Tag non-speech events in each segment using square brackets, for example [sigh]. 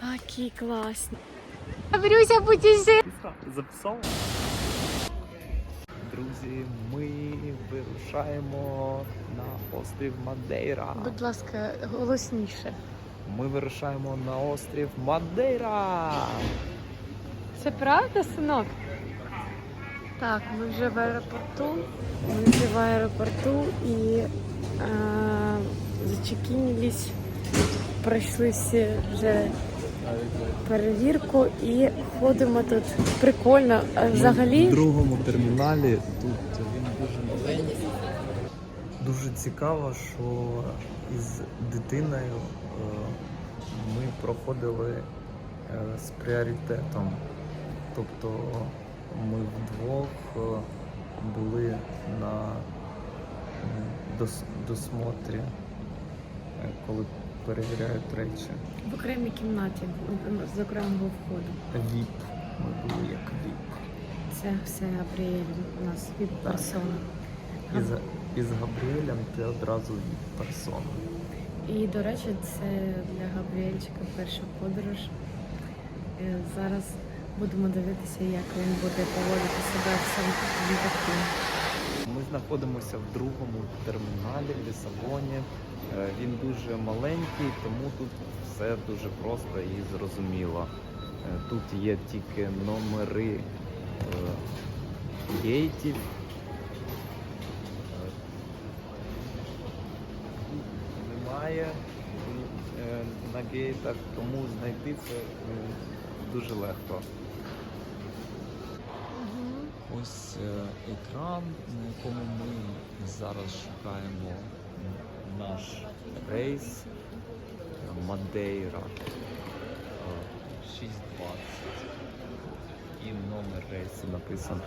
Такі класні. Брюся, путешествие. Записав? Друзі, ми вирушаємо на острів Мадейра. Будь ласка, голосніше. Ми вирушаємо на острів Мадейра. Це правда, синок? Так, ми вже в аеропорту. Ми вже в аеропорту і е, зачекінились. Пройшли всі вже перевірку і ходимо тут. Прикольно. А В другому терміналі тут він дуже маленький. Дуже цікаво, що із дитиною е, ми проходили е, з пріоритетом. Тобто ми вдвох е, були на досмотрі, коли перевіряють речі. в окремій кімнаті з окремого входу. ВІП. Ми були як ВІП. Це все Габріель у нас від персона. Із, із Габріелем ти одразу ВІП персона. І, до речі, це для Габріельчика перша подорож. Е, Зараз будемо дивитися, як він буде поводити себе в цьому літаку. Ми знаходимося в другому терміналі в Лісабоні. Е, Він дуже маленький, тому тут все дуже просто і зрозуміло. Е, Тут є тільки номери е, гейтів. Немає на гейтах, тому знайти це дуже легко. Ось е, екран, на якому ми зараз шукаємо наш рейс е, Мадейра е, 620. І номер рейсу написано.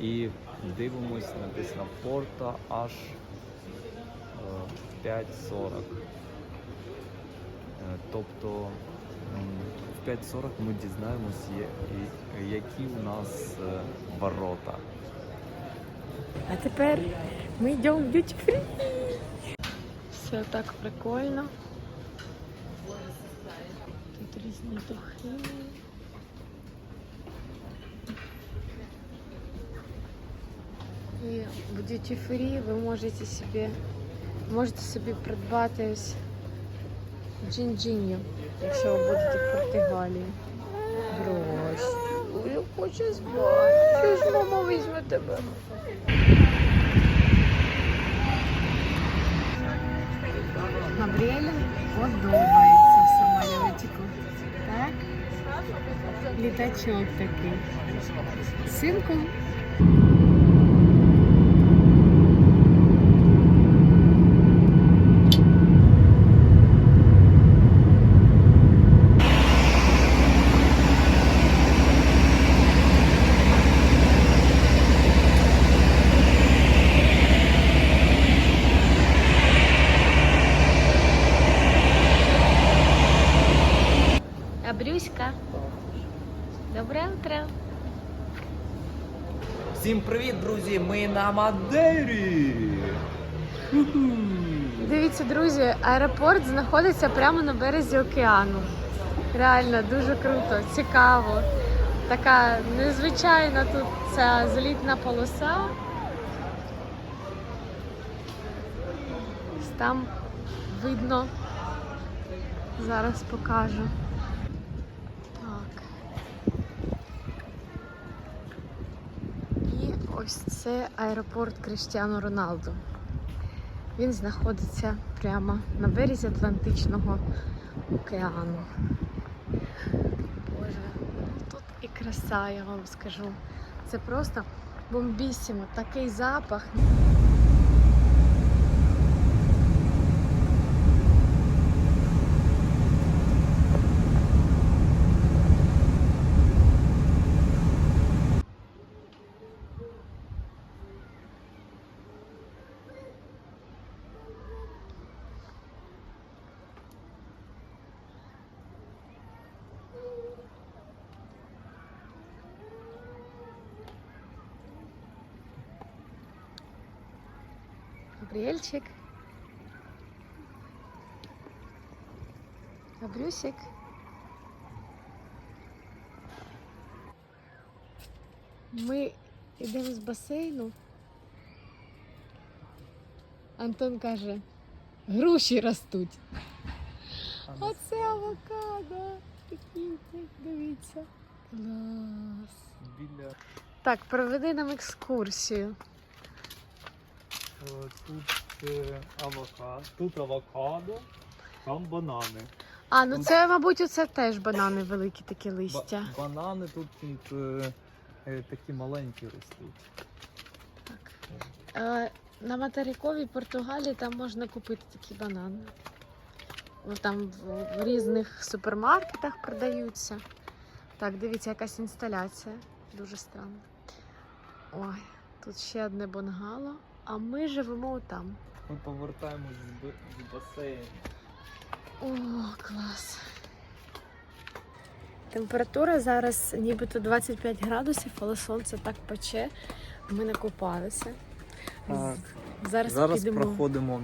І дивимось, написано порта аж е, 5.40. Е, Тобто в 5.40 ми дізнаємось, є- які у нас е, ворота. А тепер ми йдемо в duty free. Все так прикольно. Тут різні духи. І в duty free ви можете собі можете собі придбати ось джинджиню, якщо ви будете в Португалії. Брось. Я хочу спати. Що ж мама візьме тебе? Габріелі подобається в самолітику. Так? Літачок такий. Синку. Всім привіт, друзі! Ми на Мадейрі! Дивіться, друзі, аеропорт знаходиться прямо на березі океану. Реально дуже круто, цікаво. Така незвичайна тут ця злітна полоса. Там видно. Зараз покажу. Так. І ось це аеропорт Криштіану Роналду. Він знаходиться прямо на березі Атлантичного океану. Боже, тут і краса, я вам скажу. Це просто бомбісімо, такий запах. Марсельчик. А Брюсик. Ми йдемо з басейну. Антон каже, груші ростуть. Оце авокадо. Прикиньте, дивіться. Клас. Так, проведи нам екскурсію тут е, авокадо, тут авокадо, там банани. А, ну це, мабуть, оце теж банани великі такі листя. Ба- банани тут, тут е, е, такі маленькі ростуть. Так. Е, на материковій Португалії там можна купити такі банани. Ну, Там в, в різних супермаркетах продаються. Так, дивіться, якась інсталяція. Дуже странно. Ой, тут ще одне бунгало, а ми живемо там. Ми повертаємось з, б- з басейну. О, клас. Температура зараз нібито 25 градусів, але сонце так пече. Ми не купалися. Так. Зараз, Зараз підемо. проходимо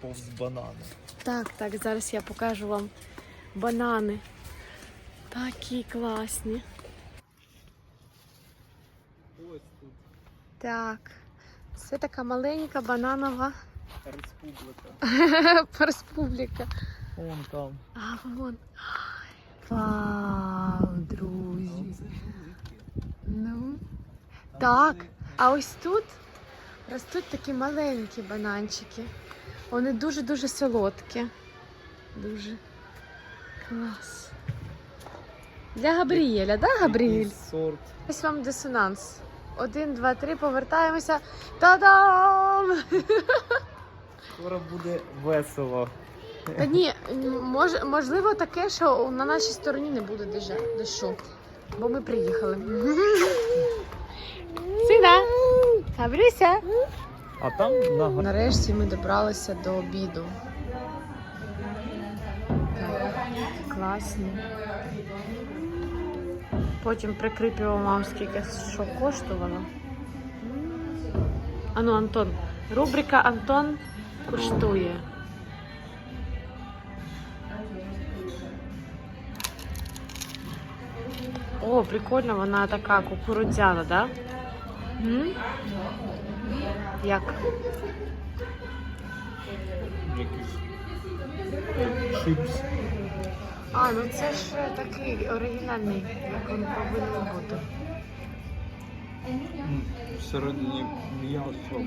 повз банани. Так, так, зараз я покажу вам банани. Такі класні. Ось тут Так. Це така маленька бананова республіка. [laughs] республіка. Вон там. А вон. Вау, друзі. Ну. Так. А ось тут ростуть такі маленькі бананчики. Вони дуже-дуже солодкі. Дуже клас. Для Габріеля, да, Габріель? Ось вам дисонанс. Один, два, три, повертаємося. Та-дам! Скоро буде весело. Та ні, мож, можливо таке, що на нашій стороні не буде дощу. Бо ми приїхали. Сина! Габрюся! А там на Нарешті ми добралися до обіду. Так, класно. Потім прикріплював вам скільки що коштувало. Ану, Антон. Рубрика Антон куштує. О, прикольно, вона така кукурудзяна, да? М? Як? якийсь чипс. А, ну це ж е, такий оригінальний, як він повинен бути. Всередині м'ясо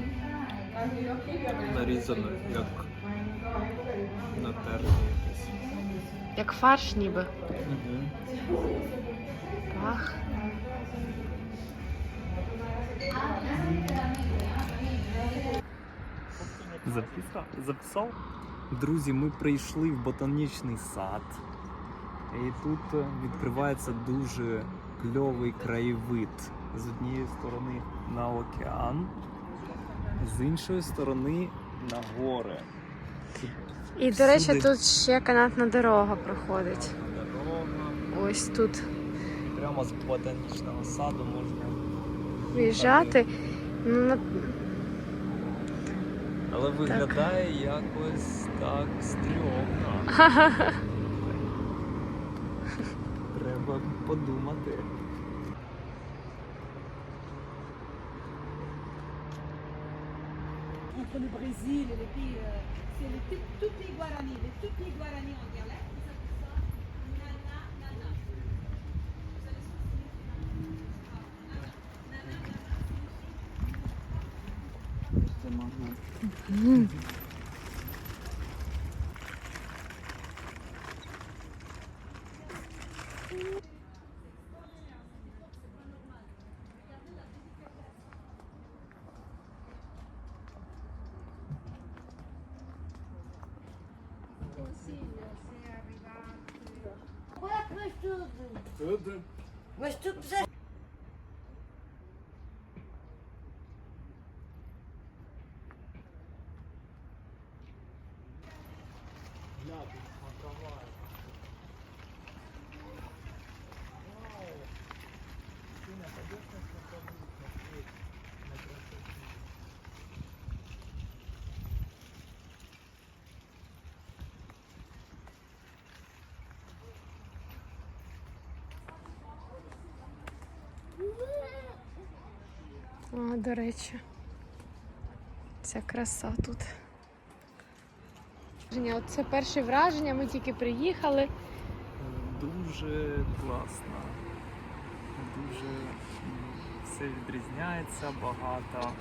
нарізане, як натерне якесь. Як фарш ніби. Угу. Пах. Записав? Записав? Друзі, ми прийшли в ботанічний сад. І тут е, відкривається дуже кльовий краєвид. З однієї сторони на океан, з іншої сторони на гори. І, до речі, Всюди. тут ще канатна дорога проходить. дорога. Ось тут Прямо з ботанічного саду можна. виїжджати. Ну. Але виглядає якось так стрьомно. [laughs] Треба подумати. entre le Brésil et les pays, euh, c'est les, toutes, les Guaranis, les, toutes les Guaranis en dialecte, ils appellent ça nana nana. Vous savez ce que signifie nana Nana, nana, nana Mas tu До речі. Ця краса тут. Женя, от Це перше враження, ми тільки приїхали. Дуже класно. Дуже все відрізняється, багато.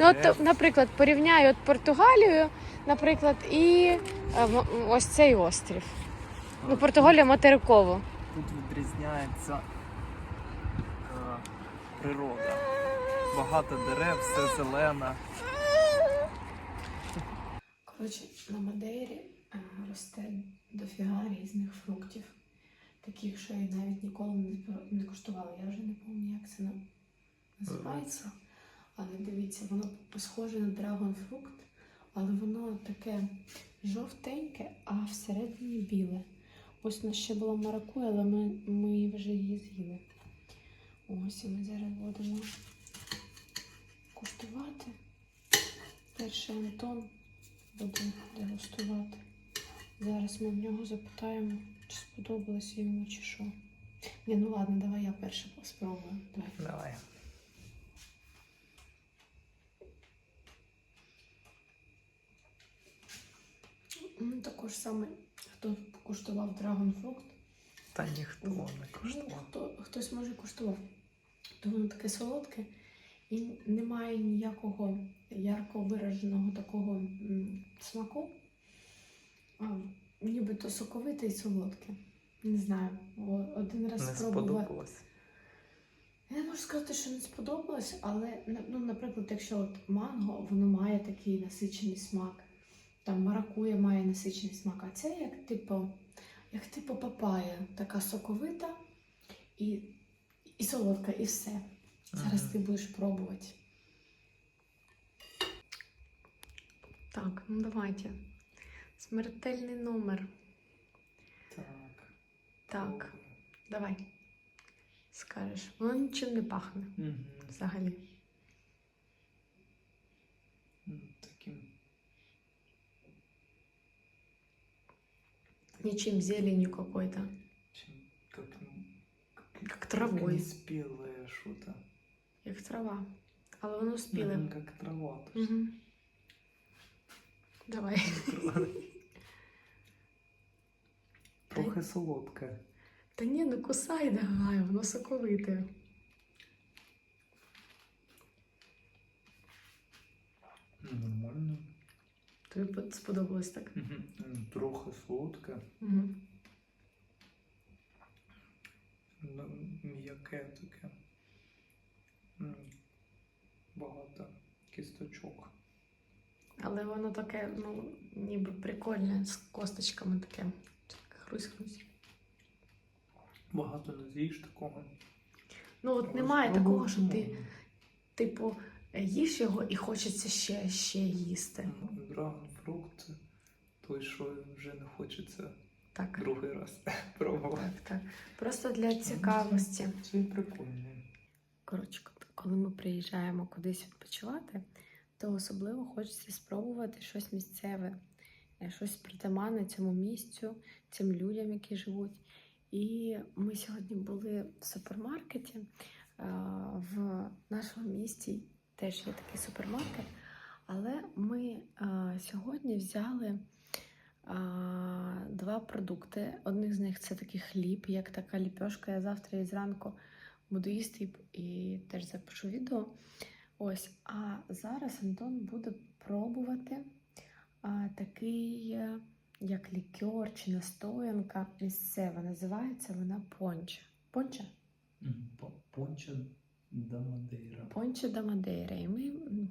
Ну, от, наприклад, порівняю от Португалію, наприклад, і е, ось цей острів. Ну, Португалія материково. Тут відрізняється е, природа. Багато дерев, все зелене. Коротше, на Мадейрі е, росте дофіга різних фруктів, таких, що я навіть ніколи не, куштувала. Я вже не пам'ятаю, як це називається. Але дивіться, воно схоже на драгонфрукт, але воно таке жовтеньке, а всередині біле. Ось у нас ще була маракуя, але ми, ми вже її з'їли. Ось і ми зараз будемо куштувати. Перший Антон буде дегустувати. Зараз ми в нього запитаємо, чи сподобалось йому, чи що. Ні, ну ладно, давай я перше спробую. Давай. Давай. Ну, також саме, хто куштував драгонфрукт, Та ніхто не ну, хто, хтось може куштував. То воно таке солодке і немає ніякого ярко вираженого такого смаку. А, нібито соковите і солодке. Не знаю. Один раз Не спробувала. сподобалось. Я не можу сказати, що не сподобалось, але ну, наприклад, якщо от манго, воно має такий насичений смак. Там маракуя має насичений смак, а це як типу, як типу папая, така соковита і, і солодка, і все. Зараз Мгм. ти будеш пробувати. Так, ну давайте. Смертельний номер. Так. Так, давай. Скажеш. Воно нічим не пахне Мгм. взагалі. М, Таким Ничем зеленью какой-то. как, м, Как как травой. неспелое что-то. Як трава. Але воно спіле. Мгм, Как трава. Угу. Давай. Трохи солодке. Та ні, ну кусай давай, воно соковите. Нормально. Тобі сподобалось так? Мгм. Трохи солодке. Угу. Ну, М'яке таке. М, Багато кісточок. Але воно таке, ну, ніби прикольне, з косточками таке. Хрусь-хрусь. Багато не з'їш такого. Ну от немає такого, що ти, типу, їш його і хочеться ще, ще їсти. Ну, Драгонфрукт той, що вже не хочеться Так. другий раз [laughs] пробувати. Так, так. Просто для цікавості. Це прикольно. Коротше, коли ми приїжджаємо кудись відпочивати, то особливо хочеться спробувати щось місцеве, е, щось притаманне цьому місцю, цим людям, які живуть. І ми сьогодні були в супермаркеті. Е, В нашому місті теж є такий супермаркет, але ми е, сьогодні взяли два продукти. Одних з них це такий хліб, як така ліпешка. Я завтра і зранку буду їсти і теж запишу відео. Ось, а зараз Антон буде пробувати а, такий, е, як лікер чи настоянка місцева. Називається вона понча. Понча? Понча да Мадейра. Понча да Мадейра. І ми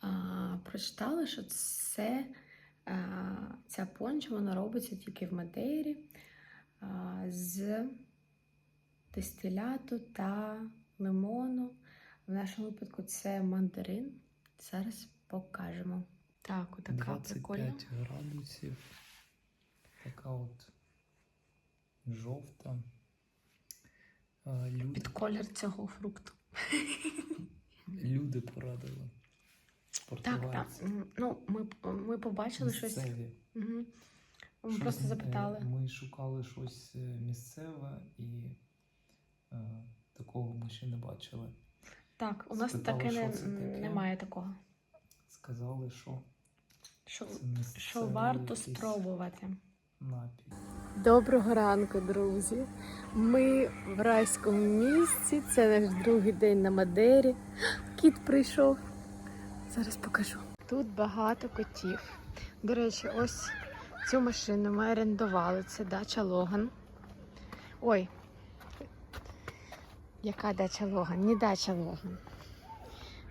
а, прочитали, що це, а, ця понча вона робиться тільки в Мадейрі а, з дистиляту та лимону. В нашому випадку це мандарин. Зараз покажемо. Так, отака прикольна. 25 градусів. Така от жовта. Люди, Під колір цього фрукту. люди порадили. Так, так. Ну, ми, ми побачили щось. Угу. Ми Що просто е, запитали. Ми шукали щось е, місцеве і е, Такого ми ще не бачили. Так, у нас Спитали, таке, не, що це таке? немає такого. Сказали, що Що, це місцевий що варто якийсь спробувати. напій. Доброго ранку, друзі. Ми в райському місці. Це наш другий день на Мадері. Кіт прийшов. Зараз покажу. Тут багато котів. До речі, ось цю машину ми орендували. Це дача Логан. Ой. Яка дача Логан? Не дача Логан.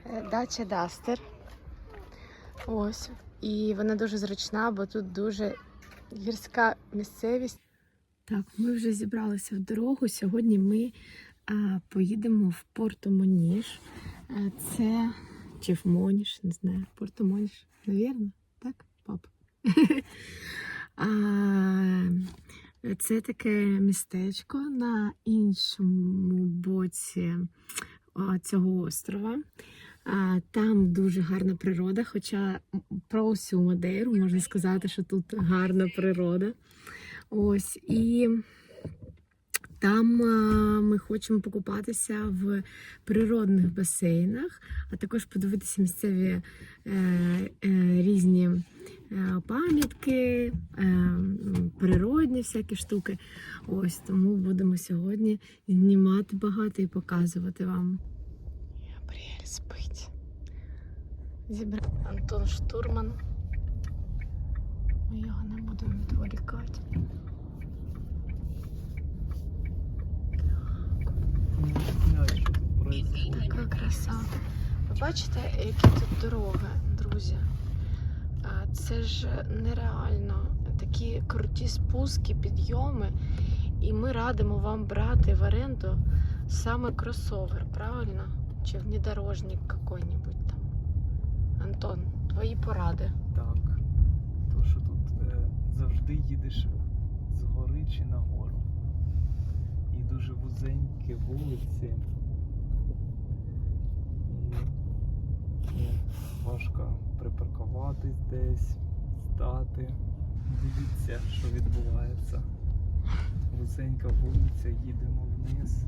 Е, Дача Дастер. Ось. І вона дуже зручна, бо тут дуже гірська місцевість. Так, ми вже зібралися в дорогу. Сьогодні ми а, поїдемо в Порту Моніш. А, це чи в Моніш, не знаю. Порту Моніш, навірно, так, пап? [laughs] це таке містечко на іншому боці цього острова. Там дуже гарна природа, хоча про усю Мадейру можна сказати, що тут гарна природа. Ось і там ми хочемо покупатися в природних басейнах, а також подивитися місцеві е, е, різні пам'ятки, е, природні всякі штуки. Ось тому будемо сьогодні знімати багато і показувати вам. Габріель спить. Зібра... Антон Штурман. Ми його не будемо відволікати. Така краса. Ви бачите, які тут дороги, друзі? Це ж нереально. Такі круті спуски, підйоми. І ми радимо вам брати в оренду саме кросовер, правильно? Чи внедорожник какой-нибудь там. Антон, твої поради. Так. То, що тут е, завжди їдеш з гори чи на гору. І дуже вузенькі вулиці. І ну, важко припаркуватись десь, стати. Дивіться, що відбувається. Вузенька вулиця, їдемо вниз.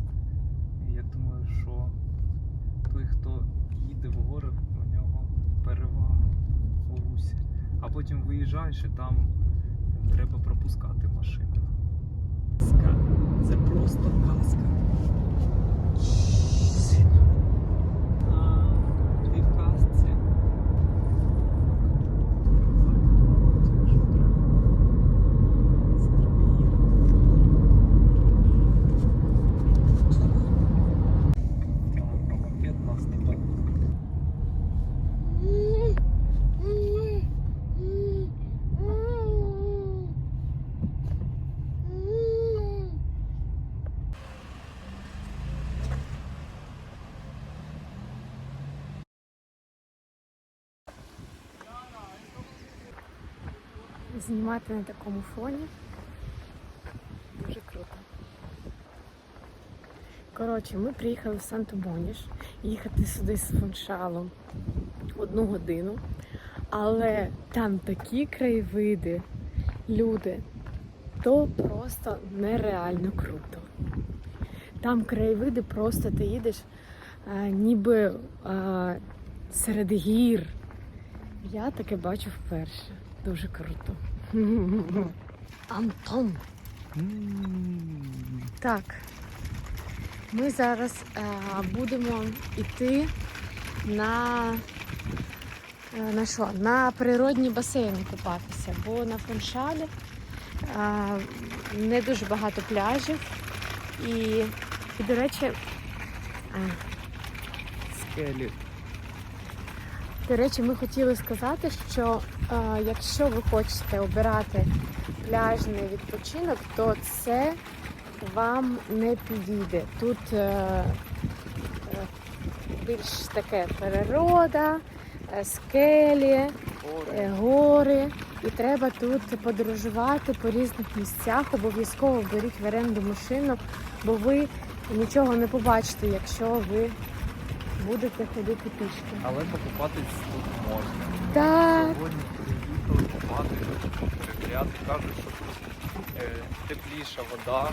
Я думаю, що той, хто їде в гори, у нього перевага у русі. А потім виїжджаєш і там треба пропускати машину. Це просто казка. А, Ти в казці. Так, а мопед нас не бачить. Знімати на такому фоні. Дуже круто. Коротше, ми приїхали в Санту-Боніш. Їхати сюди з фуншалом одну годину. Але там такі краєвиди, люди, то просто нереально круто. Там краєвиди просто ти їдеш а, ніби а, серед гір. Я таке бачу вперше. Дуже круто. Антон. Так. Ми зараз е, будемо йти на, е, на що? На природні басейни купатися, бо на Фоншалі е, не дуже багато пляжів. І, і до речі, е, Скелі. До речі, ми хотіли сказати, що е, якщо ви хочете обирати пляжний відпочинок, то це вам не підійде. Тут е, е, більш таке природа, е, скелі, е, гори. І треба тут подорожувати по різних місцях. Обов'язково беріть в оренду машину, бо ви нічого не побачите, якщо ви будете ходити пішки. Але покупатись тут можна. Так. Сьогодні приїхали купати, перевіряти, кажуть, що тут е, тепліша вода,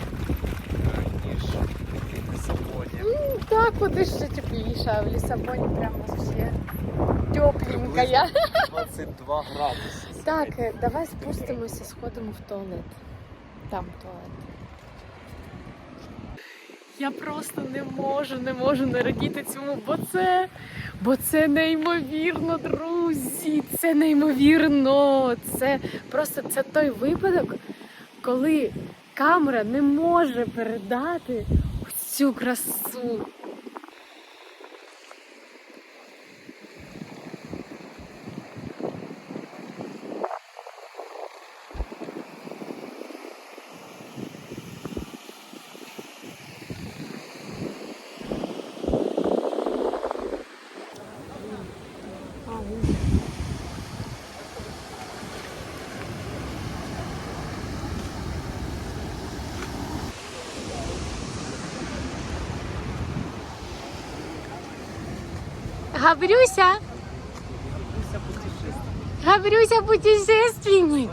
е, ніж в Лісабоні. Ну, Так, куди ще тепліше, а в Лісабоні прямо вообще тепленька я. 22 [laughs] градуси. Так, е, давай спустимося, сходимо в туалет. Там туалет. Я просто не можу, не можу не радіти цьому, бо це, бо це неймовірно, друзі. Це неймовірно. Це просто це той випадок, коли камера не може передати цю красу. Габрюся! Габрюся путешественник!